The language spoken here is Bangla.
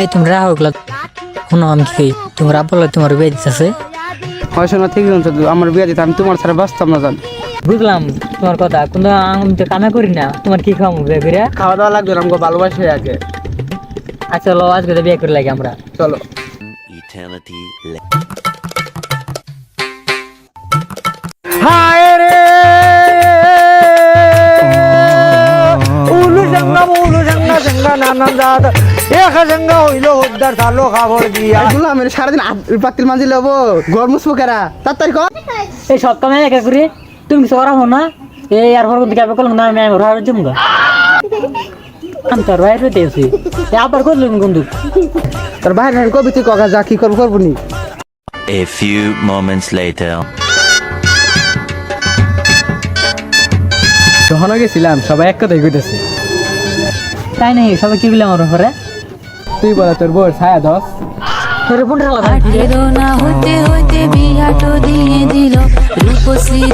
এই তুমি রাহো ওগুলা শোনো আমি কি তোমার তোমার বিয়ে দিতেছে হয় শোনা ঠিক আছে আমার বিয়ে দিতে আমি তোমার ছাড়া বাঁচতাম না জান। বুঝলাম তোমার কথা কিন্তু আমি তো কামে করি না। তোমার কি খাওয়াবো বিয়ে করে খাওয়া দাওয়া লাগবে না আমাকে ভালোবাসে আগে। আচ্ছা চলো আজকে বিয়ে করে লাগে আমরা। চলো। Eternity উলু জঙ্গা উলু জঙ্গা জঙ্গা নানান জাত। এক জঙ্গা হইল উদ্ধার সালো খাবার দিয়া। এগুলো আমি সারাদিন পাতিল মাঝে লবো গরম মুসবো কেরা? তাড়াতাড়ি এই সব কামে একা করি। তুমি কিছু করা হো না। এই আর পর কিন্তু কাবে করলাম না আমি আমি রহার জমগা আমি তো রহার দিয়েছি আবার করলাম কিন্তু তোর নাকি কবি তুই কগা যা কি করব করব নি? A few moments later. যখন গেছিলাম সবাই এক কথাই কইতেছে। তাই নাই সবাই কি বললাম আমার উপরে? তুই বলে তোর বউর ছায়া দশ তোর ফোন রাখলাম না হতে হতে বিয়াটো দিয়ে দিল রূপশ্রীর